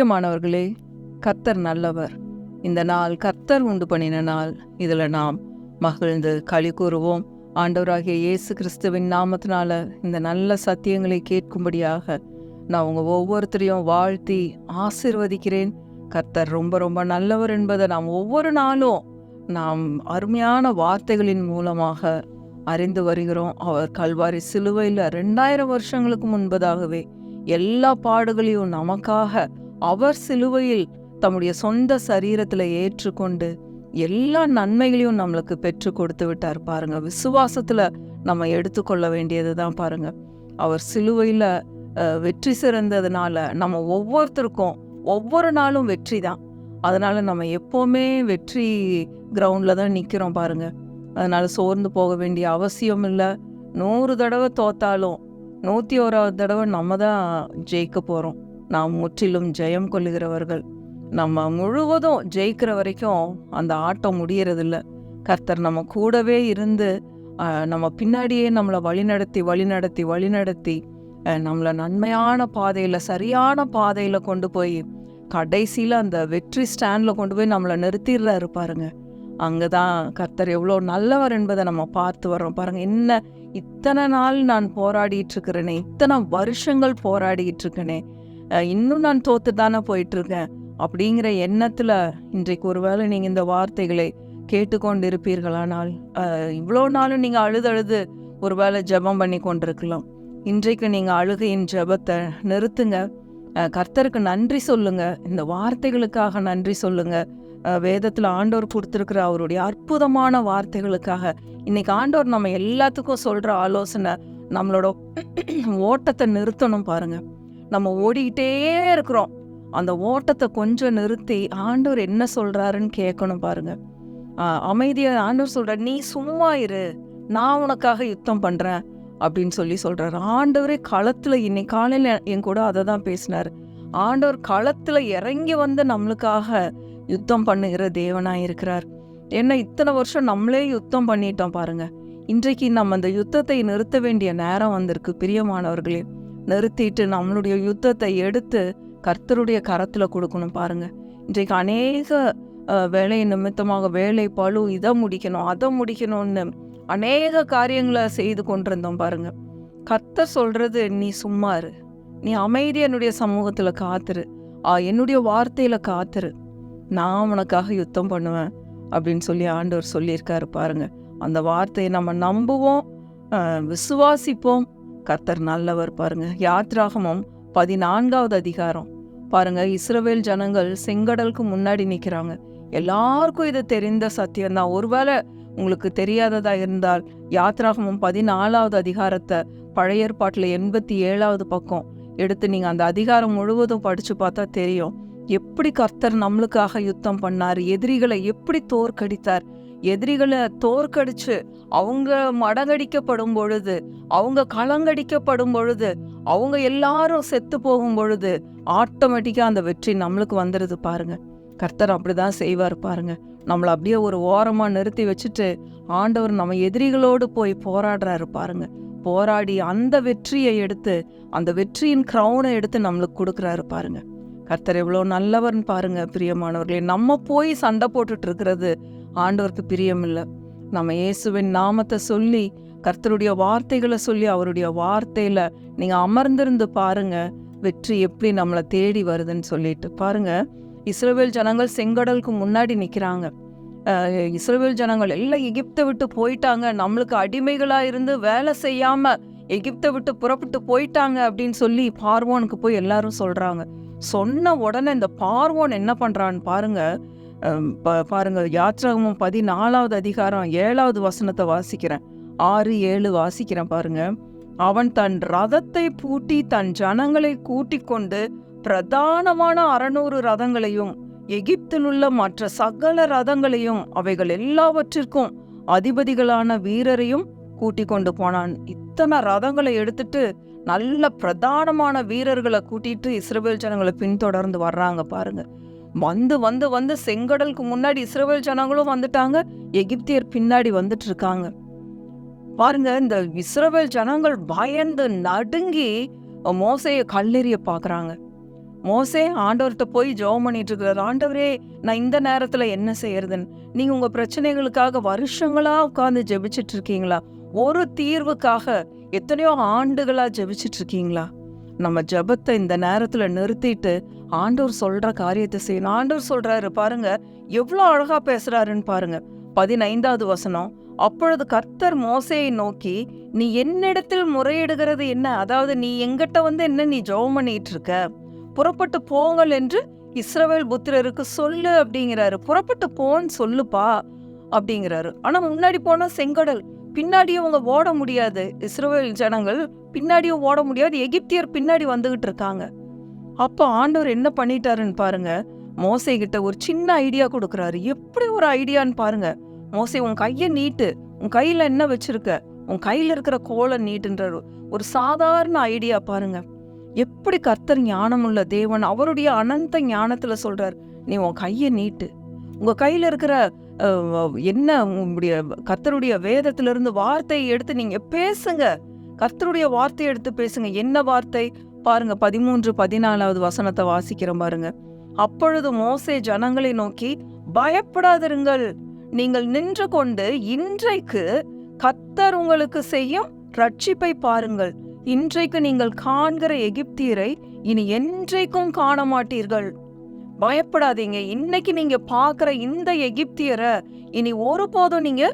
பிரியமானவர்களே கர்த்தர் நல்லவர். இந்த நாள் கர்த்தர் உண்டு பண்ணின நாள். இதில் நாம் மகிழ்ந்து களி கூறுவோம். ஆண்டவராகிய இயேசு கிறிஸ்துவின் நாமத்தினால இந்த நல்ல சத்தியங்களை கேட்கும்படியாக நான் உங்கள் ஒவ்வொருத்தரையும் வாழ்த்தி ஆசிர்வதிக்கிறேன். கர்த்தர் ரொம்ப ரொம்ப நல்லவர் என்பதை நாம் ஒவ்வொரு நாளும் நாம் அருமையான வார்த்தைகளின் மூலமாக அறிந்து வருகிறோம். அவர் கல்வாரி சிலுவையில் ரெண்டாயிரம் வருஷங்களுக்கு முன்பதாகவே எல்லா பாடுகளையும் நமக்காக அவர் சிலுவையில் தம்முடைய சொந்த சரீரத்தில் ஏற்றுக்கொண்டு எல்லா நன்மைகளையும் நம்மளுக்கு பெற்று கொடுத்து விட்டார் பாருங்க. விசுவாசத்தில் நம்ம எடுத்துக்கொள்ள வேண்டியது தான் பாருங்க. அவர் சிலுவையில் வெற்றி சிறந்ததுனால நம்ம ஒவ்வொருத்தருக்கும் ஒவ்வொரு நாளும் வெற்றி தான். அதனால் நம்ம எப்போவுமே வெற்றி கிரவுண்டில் தான் நிற்கிறோம் பாருங்க. அதனால் சோர்ந்து போக வேண்டிய அவசியம் இல்லை. நூறு தடவை தோத்தாலும் நூற்றி ஓராவது தடவை நம்ம தான் ஜெயிக்க போகிறோம் நாம் முற்றிலும் ஜெயம் கொள்ளுகிறவர்கள். நம்ம முழுவதும் ஜெயிக்கிற வரைக்கும் அந்த ஆட்டம் முடியறதில்ல. கர்த்தர் நம்ம கூடவே இருந்து நம்ம பின்னாடியே நம்மளை வழிநடத்தி வழிநடத்தி வழிநடத்தி நம்மளை நன்மையான பாதையில் சரியான பாதையில் கொண்டு போய் கடைசியில் அந்த வெற்றி ஸ்டாண்டில் கொண்டு போய் நம்மளை நிறுத்திடுறாரு பாருங்க. அங்கே தான் கர்த்தர் எவ்வளோ நல்லவர் என்பதை நம்ம பார்த்து வர்றோம். பாருங்கள் என்ன இத்தனை நாள் நான் போராடிட்டு இருக்கிறேனே இத்தனை வருஷங்கள் போராடிட்டு இருக்கேனே இன்னும் நான் தோத்து தானே போயிட்டு இருக்கேன் அப்படிங்கிற எண்ணத்துல இன்றைக்கு ஒருவேளை நீங்க இந்த வார்த்தைகளை கேட்டுக்கொண்டு இருப்பீர்களானால் இவ்வளோ நாளும் நீங்கள் அழுது அழுது ஒருவேளை ஜெபம் பண்ணி கொண்டிருக்கலாம். இன்றைக்கு நீங்கள் அழுகையின் ஜெபத்தை நிறுத்துங்க. கர்த்தருக்கு நன்றி சொல்லுங்க. இந்த வார்த்தைகளுக்காக நன்றி சொல்லுங்க. வேதத்தில் ஆண்டோர் ஆண்டவர் கொடுத்துருக்கிற அவருடைய அற்புதமான வார்த்தைகளுக்காக. இன்னைக்கு ஆண்டவர் நம்ம எல்லாத்துக்கும் சொல்கிற ஆலோசனை நம்மளோட ஓட்டத்தை நிறுத்தணும் பாருங்கள் நம்ம ஓடிக்கிட்டே இருக்கிறோம். அந்த ஓட்டத்தை கொஞ்சம் நிறுத்தி ஆண்டவர் என்ன சொல்றாருன்னு கேட்கணும் பாருங்க. அமைதியாக ஆண்டவர் சொல்ற நீ சும்மா இரு. நான் உனக்காக யுத்தம் பண்றேன். அப்படின்னு சொல்லி சொல்றாரு. ஆண்டவரே களத்துல இன்னைக்கு காலையில் என் கூட அதை தான் பேசினார். ஆண்டவர் களத்துல இறங்கி வந்து நம்மளுக்காக யுத்தம் பண்ணுகிற தேவனாக இருக்கிறார். என்ன இத்தனை வருஷம் நம்மளே யுத்தம் பண்ணிட்டோம் பாருங்க. இன்றைக்கு நம்ம அந்த யுத்தத்தை நிறுத்த வேண்டிய நேரம் வந்திருக்கு பிரியமானவர்களே. நிறுத்திட்டு நம்மளுடைய யுத்தத்தை எடுத்து கர்த்தருடைய கரத்தில் கொடுக்கணும் பாருங்க. இன்றைக்கு அநேக வேலை நிமித்தமாக வேலை பழு இதை முடிக்கணும் அதை முடிக்கணும்னு அநேக காரியங்களை செய்து கொண்டிருந்தோம் பாருங்க. கர்த்தர் சொல்றது நீ சும்மா இரு. நீ அமைதி என்னுடைய சமூகத்துல காத்துரு. ஆ, என்னுடைய வார்த்தையில காத்துரு. நான் உனக்காக யுத்தம் பண்ணுவேன். அப்படின்னு சொல்லி ஆண்டவர் சொல்லியிருக்காரு பாருங்க. அந்த வார்த்தையை நம்ம நம்புவோம் விசுவாசிப்போம் கர்த்தர் நல்லவர் பாருங்க. யாத்ராகமும் பதினான்காவது அதிகாரம். பாருங்க இஸ்ரவேல் ஜனங்கள் செங்கடலுக்கு முன்னாடி நிக்கிறாங்க. எல்லாருக்கும் இது தெரிந்த சத்தியம்தான். ஒருவேளை உங்களுக்கு தெரியாததா இருந்தால் யாத்ராகமும் பதினாலாவது அதிகாரத்தை பழைய ஏற்பாட்டில் எண்பத்தி ஏழாவது பக்கம் எடுத்து நீங்க அந்த அதிகாரம் முழுவதும் படிச்சு பார்த்தா தெரியும். எப்படி கர்த்தர் நம்மளுக்காக யுத்தம் பண்ணார்? எதிரிகளை எப்படி தோற்கடித்தார்? எதிரிகளை தோற்கடிச்சு அவங்க மடங்கடிக்கப்படும் பொழுது அவங்க களங்கடிக்கப்படும் பொழுது அவங்க எல்லாரும் செத்து போகும் பொழுது ஆட்டோமேட்டிக்காக அந்த வெற்றி நம்மளுக்கு வந்துடுது பாருங்க. கர்த்தர் அப்படிதான் செய்வார் பாருங்க. நம்மளை அப்படியே ஒரு ஓரமாக நிறுத்தி வச்சுட்டு ஆண்டவர் நம்ம எதிரிகளோடு போய் போராடுறாரு பாருங்க. போராடி அந்த வெற்றியை எடுத்து அந்த வெற்றியின் க்ரௌனை எடுத்து நம்மளுக்கு கொடுக்குறாரு பாருங்க. கர்த்தர் எவ்வளோ நல்லவர்னு பாருங்க பிரியமானவர்களே. நம்ம போய் சண்டை போட்டுட்டு இருக்கிறது ஆண்டவருக்கு பிரியமில்லை. நம்ம இயேசுவின் நாமத்தை சொல்லி கர்த்தருடைய வார்த்தைகளை சொல்லி அவருடைய வார்த்தையில நீங்க அமர்ந்திருந்து பாருங்க. வெற்றி எப்படி நம்மளை தேடி வருதுன்னு சொல்லிட்டு. பாருங்க இஸ்ரவேல் ஜனங்கள் செங்கடலுக்கு முன்னாடி நிக்கிறாங்க. இஸ்ரோவேல் ஜனங்கள் எல்லாம் எகிப்தை விட்டு போயிட்டாங்க. நம்மளுக்கு அடிமைகளா இருந்து வேலை செய்யாம எகிப்தை விட்டு புறப்பட்டு போயிட்டாங்க அப்படின்னு சொல்லி பார்வோனுக்கு போய் எல்லாரும் சொல்றாங்க. சொன்ன உடனே இந்த பார்வோன் என்ன பண்றான்னு பாருங்க. பாருங்க யாத்ராகமும் பதினாலாவது அதிகாரம் ஏழாவது வசனத்தை வாசிக்கிறேன். ஆறு ஏழு வாசிக்கிறேன் பாருங்க. அவன் தன் ரதத்தை பூட்டி தன் ஜனங்களை கூட்டிக் கொண்டு பிரதானமான அறநூறு ரதங்களையும் எகிப்திலுள்ள மற்ற சகல ரதங்களையும் அவைகள் எல்லாவற்றிற்கும் அதிபதிகளான வீரரையும் கூட்டிக் கொண்டு போனான். இத்தனை ரதங்களை எடுத்துட்டு நல்ல பிரதானமான வீரர்களை கூட்டிட்டு இஸ்ரேல் ஜனங்களை பின்தொடர்ந்து வர்றாங்க பாருங்க. வந்து வந்து வந்து செங்கடலுக்கு முன்னாடி இஸ்ரவேல் ஜனங்களும் வந்துட்டாங்க. எகிப்தியர் பின்னாடி வந்துட்டு இருக்காங்க பாருங்க இந்த இஸ்ரவேல் ஜனங்கள் பயந்து நடுங்கி மோசைய கல்லெறிய பாக்குறாங்க மோசே ஆண்டவர்கிட்ட போய் ஜெபம் பண்ணிட்டு இருக்கிறார். ஆண்டவரே நான் இந்த நேரத்துல என்ன செய்யறதுன்னு? நீங்க உங்க பிரச்சனைகளுக்காக வருஷங்களா உட்காந்து ஜெபிச்சுட்டு இருக்கீங்களா ஒரு தீர்வுக்காக எத்தனையோ ஆண்டுகளா ஜெபிச்சுட்டு இருக்கீங்களா நம்ம ஜபத்தை இந்த நேரத்துல நிறுத்திட்டு ஆண்டோர் சொல்ற காரியத்தை செய்யணும். ஆண்டோர் சொல்றாரு பாருங்க எவ்வளோ அழகா பேசுறாருன்னு பாருங்க. பதினைந்தாவது வசனம் அப்பொழுது கர்த்தர் மோசையை நோக்கி நீ என்னிடத்தில் முறையிடுகிறது என்ன? அதாவது நீ எங்கிட்ட வந்து என்ன நீ ஜெபம் பண்ணிட்டு இருக்க புறப்பட்டு போங்கள் என்று இஸ்ரவேல் புத்திரருக்கு சொல்லு அப்படிங்கிறாரு. புறப்பட்டு போன்னு சொல்லுப்பா அப்படிங்கிறாரு. ஆனா முன்னாடி போனால் செங்கடல் பின்னாடியும் அவங்க ஓட முடியாது. இஸ்ரோவேல் ஜனங்கள் பின்னாடியும் ஓட முடியாது. எகிப்தியர் பின்னாடி வந்துகிட்டு இருக்காங்க. அப்ப ஆண்டவர் என்ன பண்ணிட்டாருன்னு பாருங்க. மோசை கிட்ட ஒரு சின்ன ஐடியா கொடுக்குறாரு. எப்படி ஒரு ஐடியான்னு பாருங்க. மோசை உன் கையை நீட்டு. உன் கையில என்ன வச்சிருக்க? உன் கையில இருக்கிற கோலை நீட்டுன்றாரு. ஒரு சாதாரண ஐடியா பாருங்க. எப்படி கர்த்தர் ஞானமுள்ள தேவன் அவருடைய அனந்த ஞானத்துல சொல்றார். நீ உன் கையை நீட்டு. உங்க கையில இருக்கிற என்ன உங்களுடைய கர்த்தருடைய வேதத்திலிருந்து வார்த்தையை எடுத்து நீங்க பேசுங்க. கர்த்தருடைய வார்த்தையை எடுத்து பேசுங்க. என்ன வார்த்தை? பாருங்க பதிமூன்று பதினாலாவது வசனத்தை வாசிக்கிறோம் பாருங்க. அப்பொழுது மோசே ஜனங்களை நோக்கி பயப்படாதிருங்கள். நீங்கள் நின்று கொண்டு இன்றைக்கு கத்தர் உங்களுக்கு செய்யும் ரட்சிப்பை பாருங்கள். இன்றைக்கு நீங்கள் காண்கிற எகிப்தியரை இனி என்றைக்கும் காண மாட்டீர்கள் பயப்படாதீங்க. இன்னைக்கு நீங்க பாக்குற இந்த எகிப்தியரை இனி ஒருபோதும் நீங்க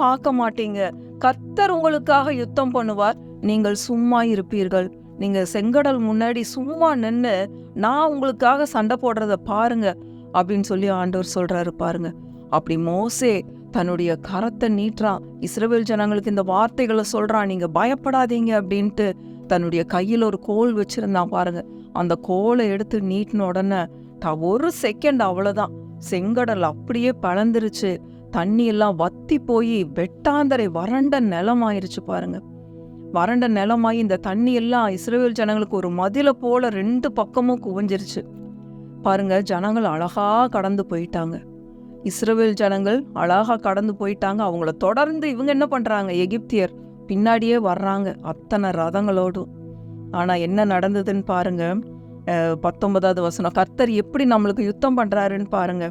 பார்க்க மாட்டீங்க. கத்தர் உங்களுக்காக யுத்தம் பண்ணுவார். நீங்கள் சும்மா இருப்பீர்கள். நீங்க செங்கடல் முன்னாடி சும்மா நின்னு நான் உங்களுக்காக சண்டை போடுறத பாருங்க அப்படின்னு சொல்லி ஆண்டவர் சொல்றாரு பாருங்க. அப்படி மோசே தன்னுடைய கரத்தை நீட்டுறான். இஸ்ரவேல் ஜனங்களுக்கு இந்த வார்த்தைகளை சொல்றான். நீங்க பயப்படாதீங்க அப்படின்ட்டு தன்னுடைய கையில் ஒரு கோல் வச்சிருந்தான் பாருங்க. அந்த கோலை எடுத்து நீட்டின உடனே த- ஒரு செகண்ட் அவ்வளோதான் செங்கடல் அப்படியே பழந்துருச்சு. தண்ணி எல்லாம் வத்தி போய் வெட்டாந்தரை வறண்ட நிலம் ஆயிருச்சு பாருங்க. வறண்ட நிலமாய் இந்த தண்ணி எல்லாம் இஸ்ரேல் ஜனங்களுக்கு ஒரு மதில போல ரெண்டு பக்கமும் குவிஞ்சிருச்சு. பாருங்க ஜனங்கள் அழகா கடந்து போயிட்டாங்க. இஸ்ரேல் ஜனங்கள் அழகா கடந்து போயிட்டாங்க. அவங்கள தொடர்ந்து இவங்க என்ன பண்றாங்க? எகிப்தியர் பின்னாடியே வர்றாங்க அத்தனை ரதங்களோடும். ஆனா என்ன நடந்ததுன்னு பாருங்க. பத்தொன்பதாவது வசனம் கர்த்தர் எப்படி நம்மளுக்கு யுத்தம் பண்றாருன்னு பாருங்க.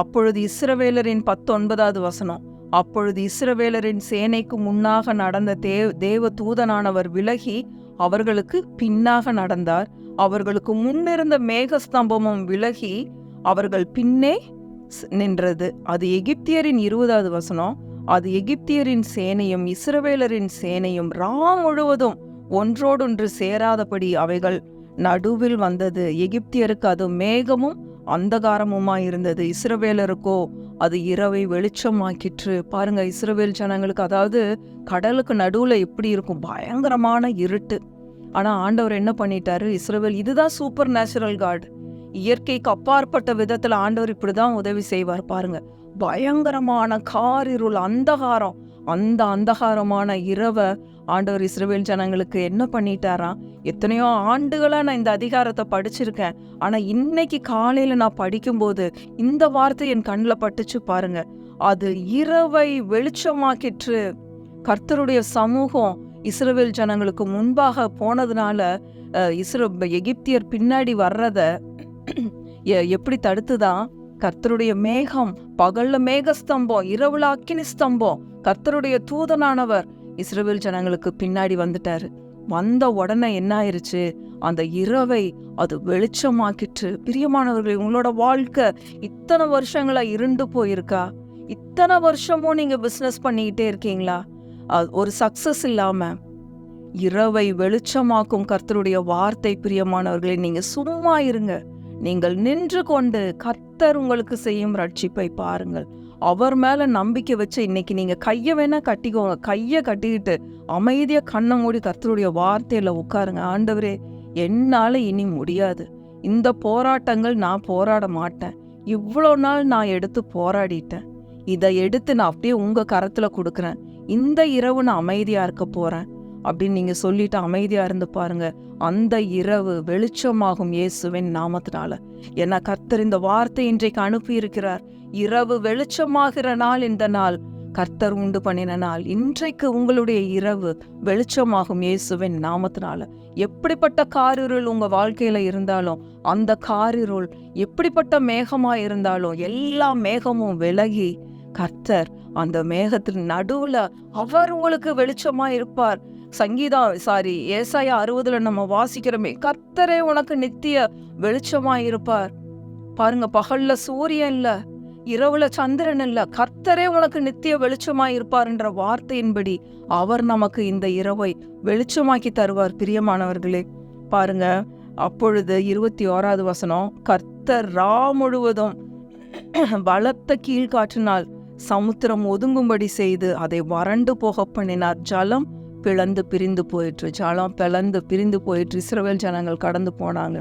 அப்பொழுது இஸ்ரவேலரின் பத்தொன்பதாவது வசனம் அப்பொழுது இஸ்ரவேலரின் சேனைக்கு முன்னாக நடந்த தே தேவ தூதனானவர் விலகி அவர்களுக்கு பின்னாக நடந்தார். அவர்களுக்கு முன்னிருந்த மேகஸ்தம்பமும் விலகி அவர்கள் பின்னே நின்றது. அது எகிப்தியரின் இருபதாவது வசனம். அது எகிப்தியரின் சேனையும் இஸ்ரவேலரின் சேனையும் ரா முழுவதும் ஒன்றோடொன்று சேராதபடி அவைகள் நடுவில் வந்தது. எகிப்தியருக்கு அது மேகமும் அந்தகாரமுமாயிருந்தது. இஸ்ரவேலருக்கோ அது இரவை வெளிச்சமாக்கிற்று. பாருங்க இஸ்ரவேல் ஜனங்களுக்கு அதாவது கடலுக்கு நடுவுல எப்படி இருக்கும்? பயங்கரமான இருட்டு. ஆனா ஆண்டவர் என்ன பண்ணிட்டாரு? இஸ்ரவேல் இதுதான் சூப்பர் நேச்சுரல் காட் இயற்கைக்கு அப்பாற்பட்ட விதத்துல ஆண்டவர் இப்படிதான் உதவி செய்வார் பாருங்க. பயங்கரமான காரிருள் அந்தகாரம். அந்த அந்தகாரமான இரவை ஆண்டவர் இஸ்ரவேல் ஜனங்களுக்கு என்ன பண்ணிட்டாராம் எத்தனையோ ஆண்டுகளாக நான் இந்த அதிகாரத்தை படிச்சிருக்கேன். ஆனால் இன்னைக்கு காலையில் நான் படிக்கும்போது இந்த வார்த்தை என் கண்ணில் பட்டுச்சு பாருங்க. அது இரவை வெளிச்சமாக்கிற்று. கர்த்தருடைய சமூகம் இஸ்ரவேல் ஜனங்களுக்கு முன்பாக போனதுனால இஸ்ரோ எகிப்தியர் பின்னாடி வர்றத எ- எப்படி தடுத்துதான் கர்த்தருடைய மேகம் பகல்ல மேகஸ்தம்பம் இரவுல அக்கினி ஸ்தம்பம் கர்த்தருடைய தூதனானவர் இஸ்ரேல் ஜனங்களுக்கு பின்னாடி வந்துட்டாரு. வந்த உடனே என்ன ஆயிருச்சு அந்த இரவை அது வெளிச்சமாக்கிற்று. பிரியமானவர்கள் உங்களோட வாழ்க்கை இத்தனை வருஷங்களா இருண்டு போயிருக்கா? இத்தனை வருஷமும் நீங்க பிசினஸ் பண்ணிக்கிட்டே இருக்கீங்களா? அது ஒரு சக்சஸ் இல்லாம. இரவை வெளிச்சமாக்கும் கர்த்தருடைய வார்த்தை பிரியமானவர்களே நீங்க சும்மா இருங்க. நீங்கள் நின்று கொண்டு கர்த்தர் உங்களுக்கு செய்யும் ரட்சிப்பை பாருங்கள். அவர் மேல நம்பிக்கை வச்சு இன்னைக்கு நீங்க கைய வேணா கட்டிக்கோங்க. கைய கட்டிக்கிட்டு அமைதியாக கண்ணை மூடி கர்த்தருடைய வார்த்தையில் உட்காருங்க. ஆண்டவரே என்னால இனி முடியாது. இந்த போராட்டங்கள் நான் போராட மாட்டேன். இவ்வளோ நாள் நான் எடுத்து போராடிட்டேன். இதை எடுத்து நான் அப்படியே உங்க கரத்துல கொடுக்குறேன். இந்த இரவு நான் அமைதியா இருக்க போறேன். அப்படின்னு நீங்க சொல்லிட்டு அமைதியா இருந்து பாருங்க. அந்த இரவு வெளிச்சமாகும் இயேசுவின் நாமத்தினால. ஏன்னா கர்த்தர் இந்த வார்த்தை இன்றைக்கு அனுப்பியிருக்கிறார். இரவு வெளிச்சமாகிற நாள் இந்த நாள். கர்த்தர் உண்டு பண்ணின நாள். இன்றைக்கு உங்களுடைய இரவு வெளிச்சமாகும் இயேசுவின் நாமத்தினால. எப்படிப்பட்ட காரிருள் உங்க வாழ்க்கையில இருந்தாலும் அந்த காரிருள் எப்படிப்பட்ட மேகமா இருந்தாலும் எல்லா மேகமும் விலகி கர்த்தர் அந்த மேகத்தின் நடுவுல அவர் உங்களுக்கு வெளிச்சமா இருப்பார். சங்கீதா சாரி ஏசாயா அறுபதுல நம்ம வாசிக்கிறோமே கர்த்தரே உனக்கு நித்திய வெளிச்சமா இருப்பார் பாருங்க பகல்ல சூரியன் இல்ல. இரவுல சந்திரன் இல்ல கர்த்தரே உனக்கு நித்திய வெளிச்சமாய் இருப்பார்ன்ற வார்த்தையின்படி அவர் நமக்கு இந்த இரவை வெளிச்சமாக்கி தருவார் பிரியமானவர்களே. பாருங்க அப்பொழுது இருபத்தி ஓராவது வசனம் கர்த்தர் ரா முழுவதும் பலத்த கீழ்காற்றினால் சமுத்திரம் ஒதுங்கும்படி செய்து அதை வறண்டு போக பண்ணினார். ஜலம் பிளந்து பிரிந்து போயிற்று. ஜலம் பிளந்து பிரிந்து போயிற்று. இஸ்ரவேல் ஜனங்கள் கடந்து போனாங்க.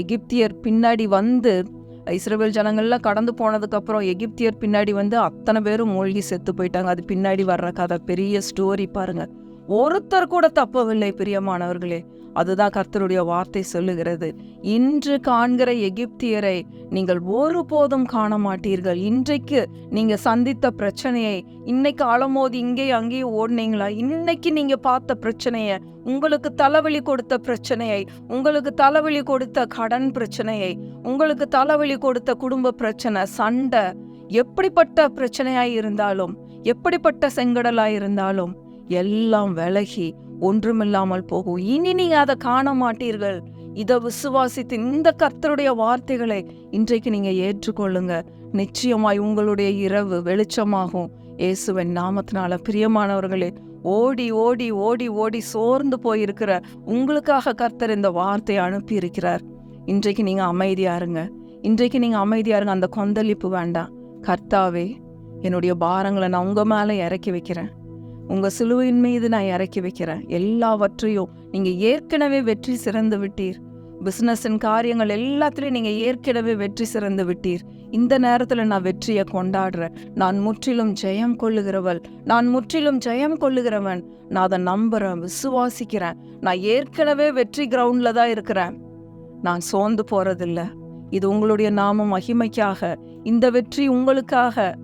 எகிப்தியர் பின்னாடி வந்து இஸ்ரேல் ஜனங்கள்லாம் கடந்து போனதுக்கப்புறம் எகிப்தியர் பின்னாடி வந்து அத்தனை பேரும் மூழ்கி செத்து போயிட்டாங்க. அது பின்னாடி வர்ற கதை. பெரிய ஸ்டோரி பாருங்க. ஒருத்தர் கூட தப்பவில்லை பிரியமானவர்களே. அதுதான் கர்த்தருடைய வார்த்தை சொல்லுகிறது. இன்று காண்கிற எகிப்தியரை நீங்கள் ஒருபோதும் காண மாட்டீர்கள் இன்றைக்கு நீங்க சந்தித்த பிரச்சனையை இன்னைக்கு அலமோதி இங்கே அங்கேயும் ஓடுனீங்களா? இன்னைக்கு நீங்க பார்த்த பிரச்சனையை உங்களுக்கு தலைவலி கொடுத்த பிரச்சனையை உங்களுக்கு தலைவலி கொடுத்த கடன் பிரச்சனையை உங்களுக்கு தலைவலி கொடுத்த குடும்ப பிரச்சனை சண்டை எப்படிப்பட்ட பிரச்சனையாய் இருந்தாலும் எப்படிப்பட்ட செங்கடலாய் இருந்தாலும் எல்லாம் விலகி ஒன்றுமில்லாமல் போகும். இனி நீங்க அதை காண மாட்டீர்கள் இதை விசுவாசித்து இந்த கர்த்தருடைய வார்த்தைகளை இன்றைக்கு நீங்க ஏற்றுக்கொள்ளுங்க. நிச்சயமாய் உங்களுடைய இரவு வெளிச்சமாகும். இயேசுவின் நாமத்தினால பிரியமானவர்களே ஓடி ஓடி ஓடி ஓடி சோர்ந்து போயிருக்கிற உங்களுக்காக கர்த்தர் இந்த வார்த்தையை அனுப்பி இருக்கிறார் இன்றைக்கு நீங்க அமைதியா இருங்க. இன்றைக்கு நீங்க அமைதியா இருங்க. அந்த கொந்தளிப்பு வேண்டாம். கர்த்தாவே என்னுடைய பாரங்களை நான் உங்க மேல இறக்கி வைக்கிறேன். உங்க சிலுவையின் மீது நான் இறக்கி வைக்கிறேன். எல்லாவற்றையும் நீங்க ஏற்கனவே வெற்றி சிறந்து விட்டீர். பிசினஸின் காரியங்கள் எல்லாத்துலயும் நீங்க ஏற்கனவே வெற்றி சிறந்து விட்டீர். இந்த நேரத்துல நான் வெற்றியை கொண்டாடுறேன். நான் முற்றிலும் ஜெயம் கொள்ளுகிறவள். நான் முற்றிலும் ஜெயம் கொள்ளுகிறவன். நான் அதை நம்புறேன் விசுவாசிக்கிறேன். நான் ஏற்கனவே வெற்றி கிரவுண்ட்ல தான் இருக்கிறேன். நான் சோர்ந்து போறதில்ல. இது உங்களுடைய நாம மகிமைக்காக. இந்த வெற்றி உங்களுக்காக.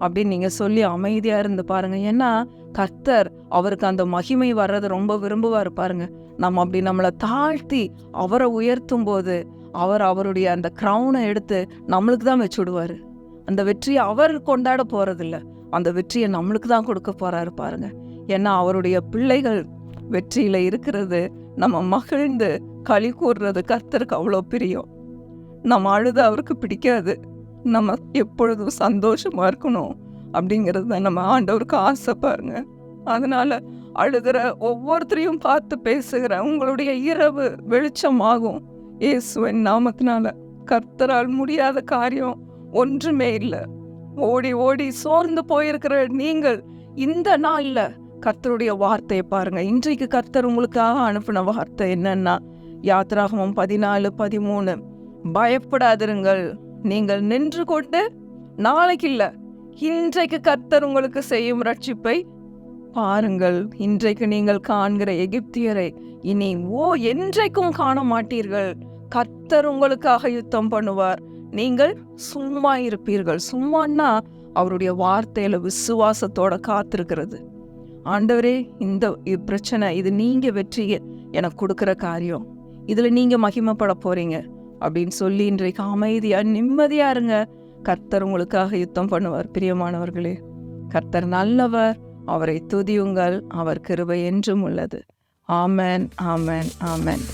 அப்படின்னு நீங்க சொல்லி அமைதியா இருந்து பாருங்க. ஏன்னா கர்த்தர் அவருக்கு அந்த மகிமை வர்றதை ரொம்ப விரும்புவார் பாருங்க. நம்ம அப்படி நம்மளை தாழ்த்தி அவரை உயர்த்தும் போது அவர் அவருடைய அந்த க்ரௌனை எடுத்து நம்மளுக்கு தான் வச்சுடுவாரு. அந்த வெற்றியை அவர் கொண்டாட போறதில்ல. அந்த வெற்றியை நம்மளுக்கு தான் கொடுக்க போறாரு பாருங்க. ஏன்னா அவருடைய பிள்ளைகள் வெற்றியில இருக்கிறது நம்ம மகிழ்ந்து களி கூறுறது கர்த்தருக்கு அவ்வளோ பிரியம். நம்ம அழுது அவருக்கு பிடிக்காது. நம்ம எப்பொழுதும் சந்தோஷமா இருக்கணும். அப்படிங்கிறது தான் நம்ம ஆண்டவருக்கு ஆசை பாருங்க. அதனால அழுகிற ஒவ்வொருத்தரையும் பார்த்து பேசுகிற உங்களுடைய இரவு வெளிச்சமாகும். இயேசுவின் நாமத்தினால கர்த்தரால் முடியாத காரியம் ஒன்றுமே இல்லை. ஓடி ஓடி சோர்ந்து போயிருக்கிற நீங்கள் இந்த நாளில் கர்த்தருடைய வார்த்தையை பாருங்க. இன்றைக்கு கர்த்தர் உங்களுக்காக அனுப்பின வார்த்தை என்னன்னா யாத்ராகமம் பதினாலு பதிமூணு. பயப்படாதிருங்கள். நீங்கள் நின்று கொண்டு நாளைக்கு இல்ல இன்றைக்கு கர்த்தர் உங்களுக்கு செய்யும் ரட்சிப்பை பாருங்கள். இன்றைக்கு நீங்கள் காண்கிற எகிப்தியரை இனி ஓ என்றைக்கும் காண மாட்டீர்கள் கர்த்தர் உங்களுக்காக யுத்தம் பண்ணுவார். நீங்கள் சும்மா இருப்பீர்கள். சும்மான்னா அவருடைய வார்த்தையில விசுவாசத்தோட காத்திருக்கிறது. ஆண்டவரே இந்த பிரச்சனை இது நீங்க வெற்றி எனக்கு கொடுக்குற காரியம். இதுல நீங்க மகிமைப்பட போறீங்க. அப்படின்னு சொல்லி இன்றைக்கு அமைதியா நிம்மதியா இருங்க. கர்த்தர் உங்களுக்காக யுத்தம் பண்ணுவார் பிரியமானவர்களே. கர்த்தர் நல்லவர் அவரை துதியுங்கள் அவர் கிருபை என்றும் உள்ளது. ஆமென் ஆமேன் ஆமேன்.